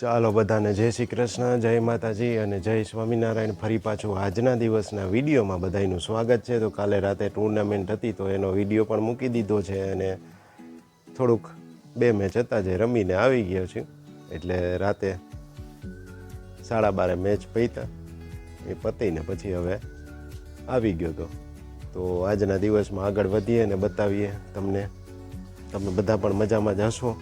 ચાલો બધાને જય શ્રી કૃષ્ણ, જય માતાજી અને જય સ્વામિનારાયણ. ફરી પાછું આજના દિવસના વિડીયોમાં બધાનું સ્વાગત છે. તો કાલે રાતે ટુર્નામેન્ટ હતી તો એનો વીડિયો પણ મૂકી દીધો છે અને થોડુંક બે મેચ હતા જે રમીને આવી ગયો છું. એટલે રાતે સાડા બારે મેચ પૈતા. એ પતીને પછી હવે આવી ગયો હતો તો આજના દિવસમાં આગળ વધીએ અને બતાવીએ તમને. તમે બધા પણ મજામાં જ હશો?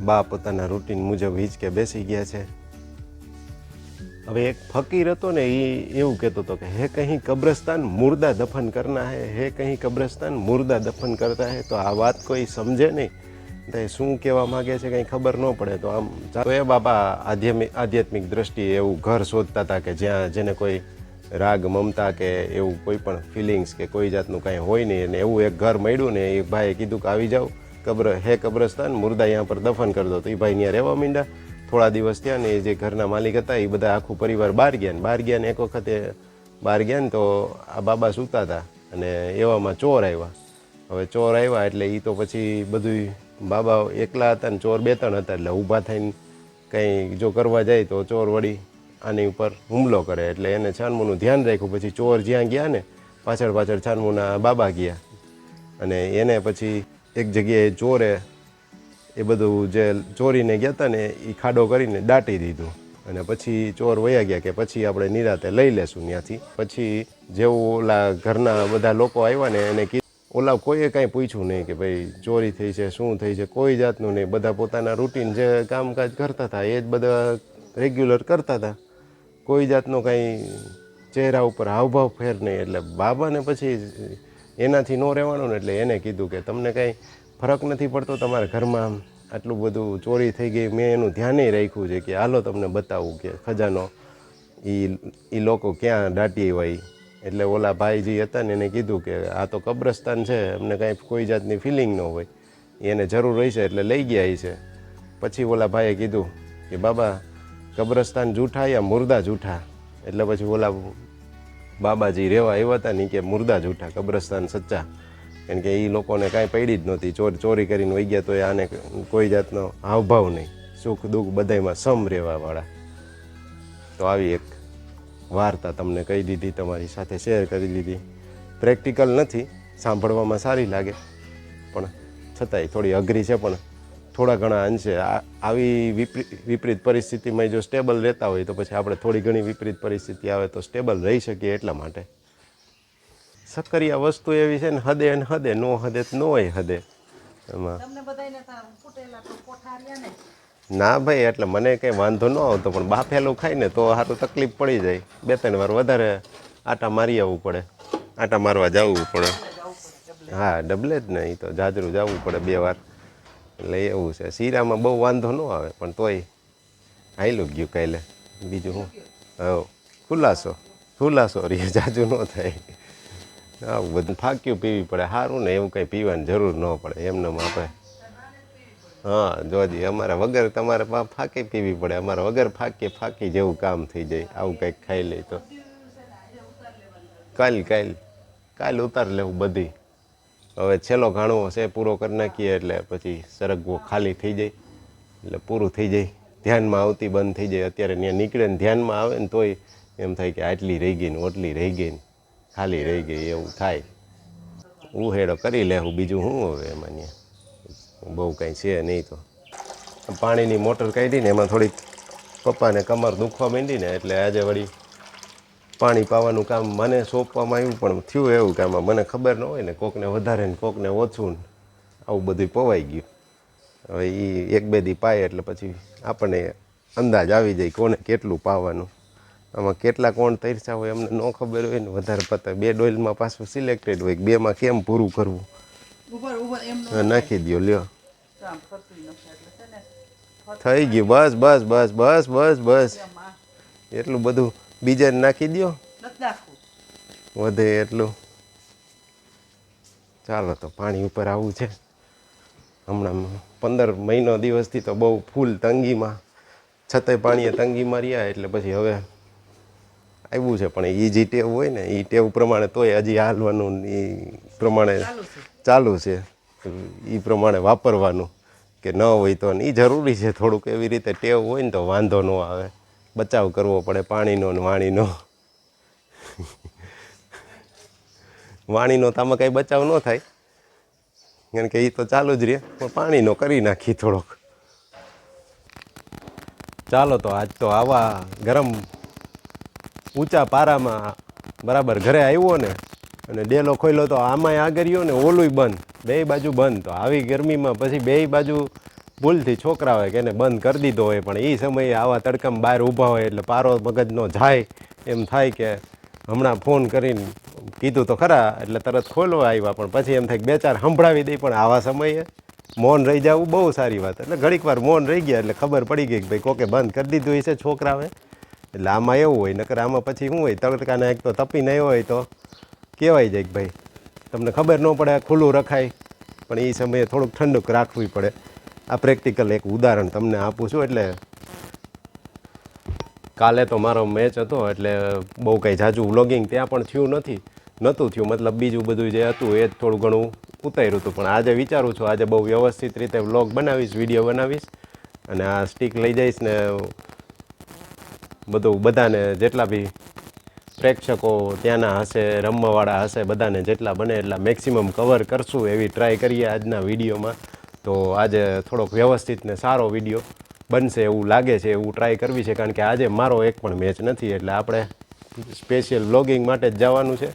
બા પોતાના રૂટીન મુજબ હિંચકે બેસી ગયા છે. હવે એક ફકીર હતો ને એ એવું કહેતો હતો કે, હે કહીં કબ્રસ્તાન મુર્દા દફન કરના હે હે કહીં કબ્રસ્તાન મુર્દા દફન કરતા હે. તો આ વાત કોઈ સમજે નહીં. તો એ શું કહેવા માગે છે કંઈ ખબર ન પડે. તો આમ એ બાબા આધ્યાત્મિક આધ્યાત્મિક દ્રષ્ટિએ એવું ઘર શોધતા હતા કે જ્યાં જેને કોઈ રાગ, મમતા કે એવું કોઈ પણ ફિલિંગ્સ કે કોઈ જાતનું કાંઈ હોય નહીં. અને એવું એક ઘર મળ્યું ને એ ભાઈએ કીધું કે, આવી જાઓ. કબ્ર હે કબ્રસ્તાન, મુર્દા અહીંયા પર દફન કરી દો તો એ ભાઈ ત્યાં રહેવા માંડ્યા. થોડા દિવસ થયા ને એ જે ઘરના માલિક હતા એ બધા આખું પરિવાર બહાર ગયા ને બહાર ગયા ને એક વખતે બહાર ગયા ને તો આ બાબા સૂતા હતા અને એવામાં ચોર આવ્યા. હવે ચોર આવ્યા એટલે એ તો પછી બધું બાબા એકલા હતા ને ચોર બે ત્રણ હતા એટલે ઊભા થઈને કંઈ જો કરવા જાય તો ચોર વળી આની ઉપર હુમલો કરે. એટલે એને છાનમુનું ધ્યાન રાખ્યું. પછી ચોર જ્યાં ગયા ને પાછળ પાછળ છાનમુના બાબા ગયા. અને એને પછી એક જગ્યાએ ચોરે, એ બધું જે ચોરીને ગયા હતા ને એ ખાડો કરીને દાટી દીધું. અને પછી ચોર વયા ગયા કે પછી આપણે નિરાતે લઈ લેશું ત્યાંથી પછી જેવું ઓલા ઘરના બધા લોકો આવ્યા ને, એને કીધું, ઓલા કોઈએ કાંઈ પૂછ્યું નહીં કે ભાઈ ચોરી થઈ છે, શું થઈ છે, કોઈ જાતનું નહીં. બધા પોતાના રૂટીન જે કામકાજ કરતા હતા એ જ બધા રેગ્યુલર કરતા હતા કોઈ જાતનો કાંઈ ચહેરા ઉપર હાવભાવ ફેર નહીં. એટલે બાબાને પછી એનાથી ન રહેવાનું ને એટલે એને કીધું કે તમને કાંઈ ફરક નથી પડતો તમારા ઘરમાં આટલું બધું ચોરી થઈ ગઈ, મેં એનું ધ્યાન રાખ્યું છે કે હાલો તમને બતાવું કે ખજાનો એ એ લોકો ક્યાં દાટી હોય એટલે ઓલા ભાઈ જે હતા ને એને કીધું કે આ તો કબ્રસ્તાન છે, અમને કાંઈ કોઈ જાતની ફિલિંગ ન હોય. એને જરૂર રહેશે એટલે લઈ ગયા છે. પછી ઓલા ભાઈએ કીધું કે બાબા, કબ્રસ્તાન જૂઠા યા મુર્દા જૂઠા? એટલે પછી ઓલા બાબાજી રહેવા આવ્યા હતા ને કે મુર્દા જૂઠા, કબ્રસ્તાન સચ્ચા. કારણ કે એ લોકોને કાંઈ પડી જ નહોતી. ચોર ચોરી કરીને વહી ગયા તો એ આને કોઈ જાતનો હાવભાવ નહીં. સુખ દુઃખ બધાયમાં સમ રહેવાવાળા. તો આવી એક વાર્તા તમને કહી દીધી, તમારી સાથે શેર કરી દીધી. પ્રેક્ટિકલ નથી, સાંભળવામાં સારી લાગે. પણ છતાંય થોડી અઘરી છે પણ થોડા ઘણા અંશે આ આવી વિપરી વિપરીત પરિસ્થિતિમાં જો સ્ટેબલ રહેતા હોય તો પછી આપણે થોડી ઘણી વિપરીત પરિસ્થિતિ આવે તો સ્ટેબલ રહી શકીએ એટલા માટે. સક્કરિયા વસ્તુ એવી છે ને હદે ને હદે નો હદે નો હોય હદે. એમાં ના. ભાઈ એટલે મને કંઈ વાંધો ન આવતો પણ બાફેલું ખાય ને તો સારું તકલીફ પડી જાય. બે ત્રણ વાર વધારે આટા મારી આવવું પડે. આટા મારવા જવું પડે. હા ડબલે જ ને એ તો જાજરું જવું પડે બે વાર. એટલે એવું છે. શીરામાં બહુ વાંધો ન આવે, પણ તોય હાઈલું ગયું કાલે. બીજું હું હવ ખુલાસો ખુલાસો રે, જાજુ ન થાય. આવું બધું ફાક્યું પીવી પડે. સારું ને એવું કંઈ પીવાની જરૂર ન પડે. એમને આપણે, હા જોજી અમારા વગર તમારે ફાકી પીવી પડે. અમારા વગર ફાકી ફાકી જેવું કામ થઈ જાય. આવું કંઈક ખાઈ લે તો. કાલ કાલ કાલ ઉતાર લેવું બધી. હવે છેલ્લો ઘાણો છે પૂરો કરી નાખીએ એટલે પછી સરગવો ખાલી થઈ જાય. એટલે પૂરું થઈ જાય. ધ્યાનમાં આવતી બંધ થઈ જાય. અત્યારે ત્યાં નીકળે ને ધ્યાનમાં આવે ને તોય એમ થાય કે આટલી રહી ગઈ ને ઓટલી રહી ગઈ ને ખાલી રહી ગઈ, એવું થાય. ઉહેડો કરી લેવું બીજું શું હવે એમાં ત્યાં બહુ કાંઈ છે નહીં તો. પાણીની મોટર કાઢીને એમાં થોડીક પપ્પાને કમર દુખવા માંડી ને એટલે આજે વળી પાણી પાવાનું કામ મને સોંપવામાં આવ્યું પણ થયું એવું કે આમાં મને ખબર ન હોય ને કોકને વધારે ને કોકને ઓછું ને આવું બધું પવાઈ ગયું. હવે એ એક બે દી પાય એટલે પછી આપણને અંદાજ આવી જાય કોને કેટલું પાવાનું. આમાં કેટલા કોણ તૈરસા હોય અમને ન ખબર હોય ને વધારે પતા બે ડોઇલમાં પાછું સિલેક્ટેડ હોય બેમાં કેમ પૂરું કરવું. નાખી દો લ્યો. થઈ ગયું બસ બસ બસ બસ બસ બસ. એટલું બધું બીજાને નાખી દો વધે એટલું. ચાલો તો પાણી ઉપર આવવું છે. હમણાં પંદર મહિનો દિવસથી તો બહુ ફૂલ તંગીમાં. છતાંય પાણીએ તંગીમાં રહ્યા એટલે પછી હવે આવ્યું છે. પણ એ જે ટેવ હોય ને એ ટેવ પ્રમાણે તોય હજી હાલવાનું એ પ્રમાણે ચાલુ છે. એ પ્રમાણે વાપરવાનું. કે ન હોય તો એ જરૂરી છે. થોડુંક એવી રીતે ટેવ હોય ને તો વાંધો ન આવે. બચાવ કરવો પડે, પાણીનો ને વાણીનો. વાણીનો તો આમાં કાંઈ બચાવ ન થાય. કારણ કે એ તો ચાલુ જ રહે, પણ પાણીનો કરી નાખી થોડોક. ચાલો તો આજ તો આવા ગરમ ઊંચા પારામાં બરાબર ઘરે આવ્યો ને, અને ડેલો ખોલ્યો તો આમાંય આગળ રહ્યો ને ઓલુંય બંધ બે બાજુ બંધ. તો આવી ગરમીમાં પછી બે બાજુ ભૂલથી છોકરા હોય કે એને બંધ કરી દીધો હોય, પણ એ સમયે આવા તડકામાં બહાર ઊભા હોય એટલે પારો મગજનો જાય. એમ થાય કે હમણાં ફોન કરીને કીધું તો ખરા, એટલે તરત ખોલવા આવ્યા, પણ પછી એમ થાય કે બે ચાર સંભળાવી દઈ પણ આવા સમયે મૌન રહી જવું બહુ સારી વાત. એટલે ઘડીક વાર મૌન રહી ગયા, એટલે ખબર પડી ગઈ કે ભાઈ કોકે બંધ કરી દીધું હશે છોકરાએ એટલે આમાં એવું હોય, નકર આમાં પછી શું હોય, તડકાને એક તો તપી નહીં હોય તો કહેવાય જાય કે ભાઈ, તમને ખબર ન પડે ખુલ્લું રખાય, પણ એ સમયે થોડુંક ઠંડક રાખવી પડે. આ પ્રેક્ટિકલ એક ઉદાહરણ તમને આપું છું, એટલે કાલે તો મારો મેચ હતો, એટલે બહુ કંઈ જાજુ વ્લોગિંગ ત્યાં પણ થયું નથી, નહોતું થયું. મતલબ બીજું બધું જે હતું એ જ થોડું ઘણું ઉતાર્યું હતું. પણ આજે વિચારું છું, આજે બહુ વ્યવસ્થિત રીતે વ્લોગ બનાવીશ વીડિયો બનાવીશ, અને આ સ્ટીક લઈ જઈશ ને બધું બધાને જેટલા બી પ્રેક્ષકો ત્યાંના હશે, રમવાવાળા હશે, બધાને જેટલા બને એટલા મેક્સિમમ કવર કરશું એવી ટ્રાય કરીએ આજના વિડીયોમાં તો આજે થોડોક વ્યવસ્થિત ને સારો વીડિયો બનશે એવું લાગે છે, એવું ટ્રાય કરવી છે, કારણ કે આજે મારો એક પણ મેચ નથી, એટલે આપણે સ્પેશિયલ વ્લોગિંગ માટે જ જવાનું છે.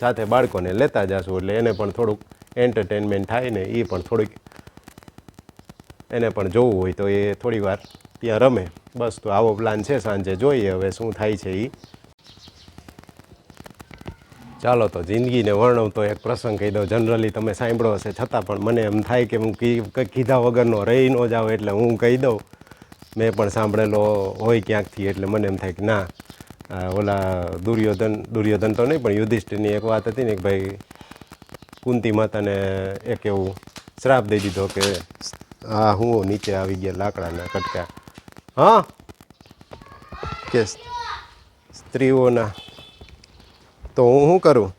સાથે બાળકોને લેતા જશું, એટલે એને પણ થોડુંક એન્ટરટેનમેન્ટ થાય ને એ પણ થોડીક એને પણ જોવું હોય તો એ થોડી વાર ત્યાં રમે. બસ તો આવો પ્લાન છે, સાંજે જોઈએ હવે શું થાય છે એ ચાલો તો જિંદગીને વર્ણવતો એક પ્રસંગ કહી દઉં. જનરલી તમે સાંભળો હશે, છતાં પણ મને એમ થાય કે હું કીધા વગરનો રહી ન જાઉં એટલે હું કહી દઉં. મેં પણ સાંભળેલો હોય ક્યાંકથી એટલે મને એમ થાય કે ના ઓલા દુર્યોધન દુર્યોધન તો નહીં પણ યુધિષ્ઠિરની એક વાત હતી ને કે ભાઈ, કુંતી માતાને એક એવું શ્રાપ દઈ દીધો કે હા હું નીચે આવી ગયા લાકડાના કટકા. હા? કે સ્ત્રીઓના તો હું શું કરું?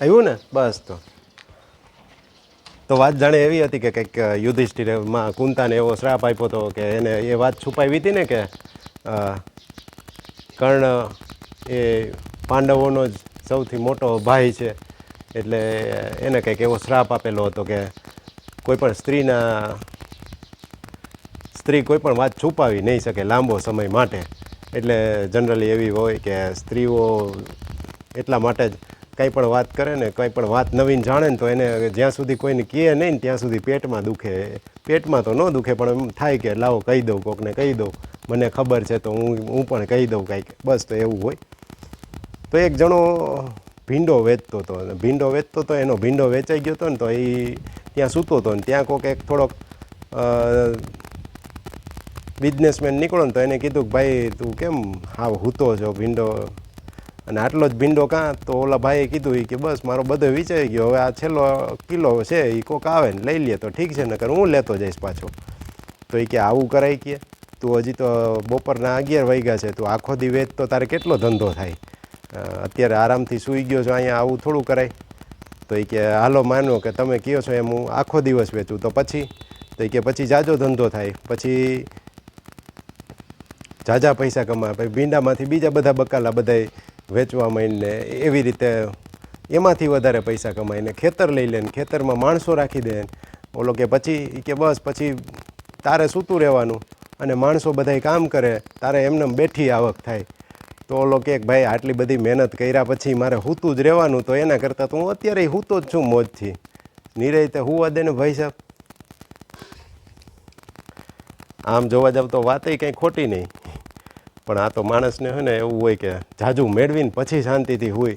આવ્યું ને? બસ તો. તો વાત જાણે એવી હતી કે કંઈક યુધિષ્ઠિરમાં કુંતાને એવો શ્રાપ આપ્યો હતો કે એને એ વાત છુપાવી હતી ને કે કર્ણ એ પાંડવોનો જ સૌથી મોટો ભાઈ છે. એટલે એને કંઈક એવો શ્રાપ આપેલો હતો કે કોઈ પણ સ્ત્રીના સ્ત્રી કોઈ પણ વાત છુપાવી નહીં શકે લાંબો સમય માટે. એટલે જનરલી એવી હોય કે સ્ત્રીઓ એટલા માટે જ કંઈ પણ વાત કરે ને, કંઈ પણ વાત નવીન જાણે ને તો એને જ્યાં સુધી કોઈને કહે નહીં ને ત્યાં સુધી પેટમાં દુખે. પેટમાં તો ન દુખે, પણ એમ થાય કે લાવો કહી દઉં કોકને, કહી દઉં. મને ખબર છે તો હું હું પણ કહી દઉં કાંઈક. બસ તો એવું હોય. તો એક જણો ભીંડો વેચતો હતો અને ભીંડો વેચતો હતો એનો ભીંડો વેચાઈ ગયો હતો ને તો એ ત્યાં સૂતો હતો ને ત્યાં કોઈક એક થોડોક બિઝનેસમેન નીકળો ને તો એને કીધું કે ભાઈ, તું કેમ હાવ હૂતો છો ભીંડો? અને આટલો જ ભીંડો કાં? તો ઓલા ભાઈએ કીધું એ કે, બસ, મારો બધો વિચારી ગયો. હવે આ છેલ્લો કિલો છે એ કોક આવે ને લઈ લે તો ઠીક છે, નકર હું લેતો જઈશ પાછો. તો એ કે, આવું કરાય કે? તું હજી તો બપોરના અગિયાર વાગ્યા છે, તું આખો દી વેચ તો તારે કેટલો ધંધો થાય? અત્યારે આરામથી સૂઈ ગયો છો, અહીંયા આવું થોડું કરાય? તો એ કે, હાલો, માનો કે તમે કહો છો એમ હું આખો દિવસ વેચું. તો પછી, તો એ કે, પછી જાજો ધંધો થાય. પછી ઝાઝા પૈસા કમાયા, પછી ભીંડામાંથી બીજા બધા બકાલા બધાય વેચવા માંડીને, એવી રીતે એમાંથી વધારે પૈસા કમાઈને ખેતર લઈ લે ને, ખેતરમાં માણસો રાખી દે ઓલો કે પછી કે બસ, પછી તારે સૂતું રહેવાનું અને માણસો બધાય કામ કરે, તારે એમને બેઠી આવક થાય. તો ઓલો કે ભાઈ, આટલી બધી મહેનત કર્યા પછી મારે હૂતું જ રહેવાનું, તો એના કરતાં તો હું અત્યારે હૂતો જ છું મોજથી. નિરાયતે હુવા દે ને ભાઈ સાહેબ. આમ જોવા જાવ તો વાતય કંઈ ખોટી નહીં. પણ આ તો માણસને હોય ને એવું હોય કે જાજુ મેળવીને પછી શાંતિથી હોય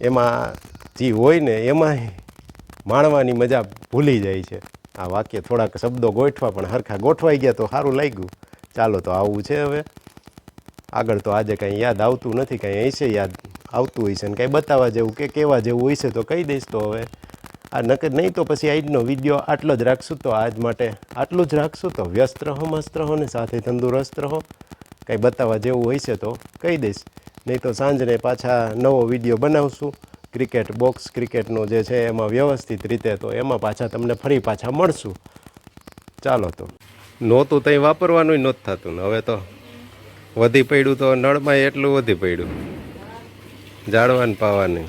એમાં જે હોય ને એમાં માણવાની મજા ભૂલી જાય છે. આ વાક્ય થોડાક શબ્દો ગોઠવા પણ હરખા ગોઠવાઈ ગયા તો સારું લાગ્યું. ચાલો તો આવું છે હવે. આગળ તો આજે કાંઈ યાદ આવતું નથી, કાંઈ હશે યાદ આવતું હશે ને કાંઈ બતાવવા જેવું કે કહેવા જેવું હશે તો કહી દઈશ તો હવે. આ નકર નહીં તો પછી આજનો વીડિયો આટલો જ રાખશું તો આજ માટે આટલું જ રાખશું તો વ્યસ્ત રહો, મસ્ત રહો ને સાથે તંદુરસ્ત રહો. કંઈ બતાવવા જેવું હશે તો કહી દઈશ. નહીં તો સાંજને પાછા નવો વીડિયો બનાવશું. ક્રિકેટ બોક્સ ક્રિકેટનો જે છે એમાં વ્યવસ્થિત રીતે તો એમાં પાછા તમને ફરી પાછા મળશું. ચાલો તો. નહોતું ત્યાં વાપરવાનું નહોતું થતું ને હવે તો વધી પડ્યું તો નળમાં એટલું વધી પડ્યું. જાળવાન પાવાની.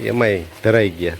એમાંય ધરાઈ ગયા.